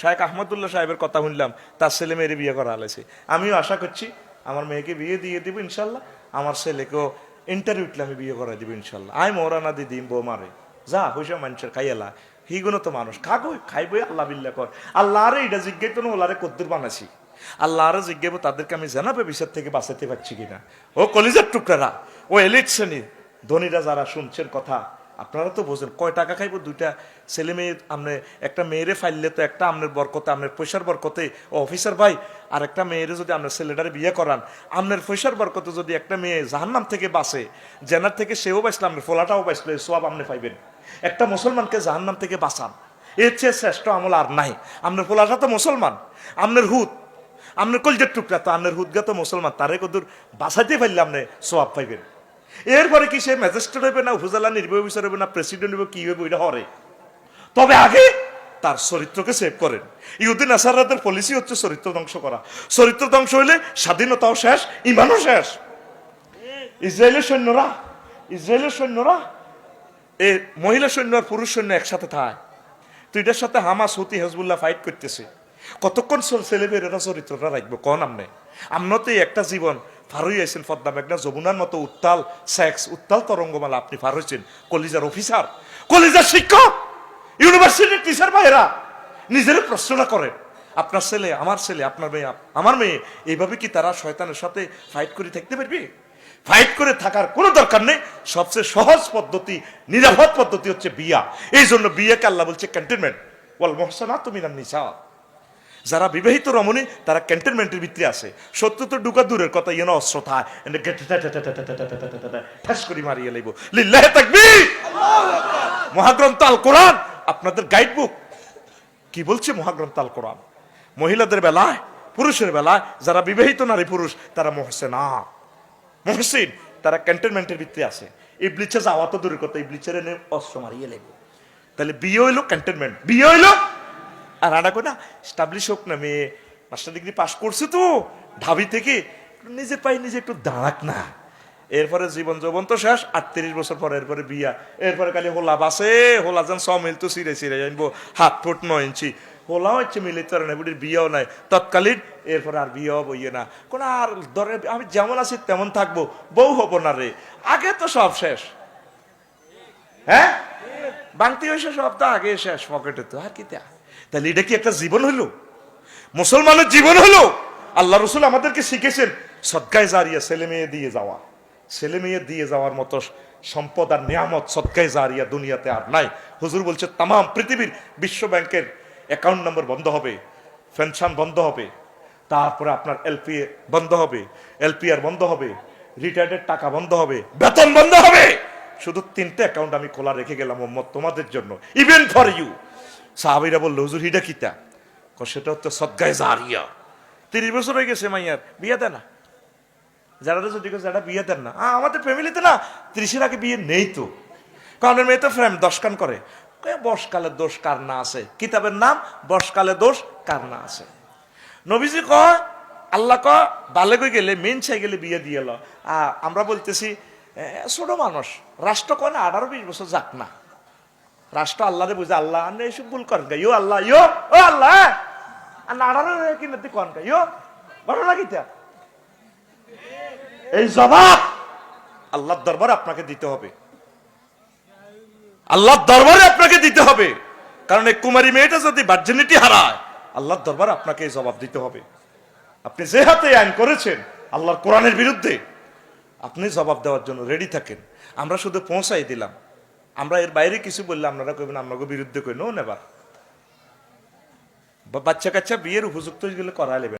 শাহেখ আহমদুল্লাহ সাহেবের কথা শুনলাম, তার ছেলে মেয়ের বিয়ে করা হলেছে আমিও আশা করছি আমার মেয়েকে বিয়ে দিয়ে দিব ইনশাল্লাহ, আমার ছেলেকেও ইন্টারভিউতে আমি বিয়ে করে দিব ইনশাল্লাহ। আই মোরানা দিদি, বউ মারে। যা হইসা মানুষের খাইয়ালা হিগুনো তো মানুষ, খাগো, খাইবো আল্লাহ বিল্লা কর। আল্লাহ আরে এটা জিজ্ঞেস তো ওলারে কদ্দুর বানাছি আল্লাহ আরও জিজ্ঞেব তাদেরকে আমি জানাবে বিষয় থেকে বাঁচাতে পারছি কিনা? ও কলিজার টুকরারা, ও এলিট শ্রেণির ধনীরা যারা শুনছেন কথা আপনারা তো বোঝেন, কয় টাকা খাইবো? দুইটা ছেলে মেয়ে আপনি একটা মেয়েরে ফাইললে তো একটা আপনার বরকতে আপনার পয়সার বরকতে অফিসার ভাই, আর একটা মেয়েরে যদি আপনার ছেলেটারে বিয়ে করান আপনার পয়সার বরকতে যদি একটা মেয়ে জাহান্নাম থেকে বাঁচে, জেনার থেকে সেও বাঁচলো আপনার ফোলাটাও বাঁচলো সব আপনি পাইবেন। একটা মুসলমানকে জাহান্নাম থেকে বাঁচান, এর চেয়ে শ্রেষ্ঠ আমল আর নাই। আপনার ফোলাটা তো মুসলমান আপনার হুত আপনার কলজের টুকরা তো আপনার হুদগা তো মুসলমান, তারে কদূর বাঁচাইতে পারলে আপনি সোয়াব পাইবেন। এরপরে কি সে ম্যাজিস্ট্রেট হবে না, উপজেলা নির্বাহী অফিসার হবে না প্রেসিডেন্ট হবে কি হবে ওইটা হরে। তবে আগে তার চরিত্রকে সেভ করেন। ইউদ্দিন আসারাদের পলিসি হচ্ছে চরিত্র ধ্বংস করা। চরিত্র ধ্বংস হইলে স্বাধীনতাও শেষ, ইমানও শেষ। ইসরায়েলের সৈন্যরা ইসরায়েলের সৈন্যরা, এ মহিলা সৈন্য আর পুরুষ সৈন্য একসাথে থাকে তো এটার সাথে হামাস, হুতি, হেজবুল্লাহ ফাইট করতেছে। কতক্ষণ ছেলেমেয়েরা চরিত্রটা রাখব? কন আমনে আমনতে একটা জীবন পার আছেন পদ্মা মেঘনা, যমুনার মতো উত্তাল সেক্স উত্তাল তরঙ্গমালা আপনি পার হয়েছেন কলিজার অফিসার, কলিজার শিক্ষক ইউনিভার্সিটির টিচার ভাইরা নিজের প্রশ্নটা করেন। আপনার ছেলে, আমার ছেলে, আপনার মেয়ে আমার মেয়ে, এইভাবে কি তারা শয়তানের সাথে ফাইট করে থাকতে পারবে? ফাইট করে থাকার কোনো দরকার নেই। সবচেয়ে সহজ পদ্ধতি, নিরাপদ পদ্ধতি হচ্ছে বিয়া। এই জন্য বিয়েকে আল্লাহ বলছে ক্যান্টনমেন্ট ওয়াল মহসানা তুমি নিসা। যারা বিবাহিত রমণী তারা ক্যান্টনমেন্টের ভিতরে আছে সত্য তো ঢুকা দূরের কথা ইয়ে অস্ত্র থায় ঠাস করে মারিয়ে লাইব লিল্লাহে তাকবীর মহাগ্রন্থ আল কোরআন আপনাদের গাইড বুক কি বলছে মহাগ্রন্থ আল কোরআন মহিলাদের বেলায় পুরুষের বেলায় যারা বিবাহিত নারী পুরুষ তারা মহসেনা মহসিন তারা ক্যান্টনমেন্টের ভিতরে আছে এই ব্লিচে যাওয়া তো দূরের কথা এই ব্লিচের অস্ত্র মারিয়ে লেগো তাহলে বিয়ে হইল ক্যান্টনমেন্ট বিয়ে হইল আর কই না স্টাবলিশ হোক না, মেয়ে মাস্টার ডিগ্রি পাশ করছে তো, ঢাবি থেকে নিজে পাই নিজে একটু দাঁড়াক না। এরপরে জীবন যৌবন তো শেষ, আটত্রিশ বছর পর এরপরে বিয়া, এরপরে খালি হোলা বাসে, হোলা যেন ছ মিল তো সিরে সিরে জানব হাত ফুট নয় ইঞ্চি। হোলাও হচ্ছে মিলিত করে না বুড়ির বিয়েও নাই। তৎকালীন এরপরে আর বিয়েও বইয়ে না। কোন আর ধরে আমি যেমন আছি তেমন থাকব, বউ হব না রে। আগে তো সব শেষ। হ্যাঁ? বাংতি হয়েছে সব তো আগে শেষ, পকেটে তো, আর কি তা? তাহলে এটা কি একটা জীবন হলো? মুসলমানের জীবন হলো? আল্লাহ রসুল আমাদেরকে শিখেছেন সৎকায় জারিয়া ছেলে মেয়ে দিয়ে যাওয়া। ছেলে মেয়ে দিয়ে যাওয়ার মতো সম্পদ আর নিয়ামত সৎকায় জারিয়া দুনিয়াতে আর নাই। হুজুর বলছে তাম পৃথিবীর বিশ্ব ব্যাংকের অ্যাকাউন্ট নম্বর বন্ধ হবে, পেনশন বন্ধ হবে, তারপরে আপনার এলপি বন্ধ হবে এলপিআর বন্ধ হবে রিটায়ার্ডের টাকা বন্ধ হবে, বেতন বন্ধ হবে। শুধু তিনটে অ্যাকাউন্ট আমি খোলা রেখে গেলাম মোহাম্মদ তোমাদের জন্য। ইভেন ফর ইউ সাহাবিরা বলল, হুজুর হিটা কিতা সেটা হচ্ছে সদ্গায় জারিয়া। তিরিশ বছর হয়ে গেছে মাইয়ার না। যারা যদি যারা বিয়ে দেন না। আমাদের ফ্যামিলিতে না, ত্রিশের আগে বিয়ে নেই তো। কারণ মেয়ে তো ফ্রেম করে। দোষ কার না আছে? কিতাবের নাম বসকালে দোষ কার না আছে? নবীজি কয়, আল্লাহ ক বালে কই গেলে, মেন চাই গেলে বিয়ে দিয়ে আমরা বলতেছি ছোট মানুষ, রাষ্ট্র কয় না, আঠারো বিশ বছর যাক না। রাষ্ট্র আল্লাহরে বুঝে, আল্লাহ আনে এসব ভুল করেন গা। ইয়ো আল্লাহ, ইয়ো, ও আল্লাহ আর আঠারো কিনে তুই কন ইয়ো। ঘটনা কিতা এই জবাব আল্লাহর দরবারে আপনাকে দিতে হবে। আল্লাহর দরবারে আপনাকে দিতে হবে। কারণ এই কুমারী মেয়েটা যদি ভার্জিনিটি হারায়, আল্লাহর দরবারে আপনাকে এই জবাব দিতে হবে। আপনি যে হাতে আইন করেছেন, আল্লাহর কোরআনের বিরুদ্ধে, আপনি জবাব দেওয়ার জন্য রেডি থাকেন। আমরা শুধু পৌঁছাই দিলাম। আমরা এর বাইরে কিছু বললে আপনারা কইবেন আপনাকে বিরুদ্ধে কই নো নেবার বাচ্চা কাচ্চা বিয়ের উপযুক্ত গেলে করা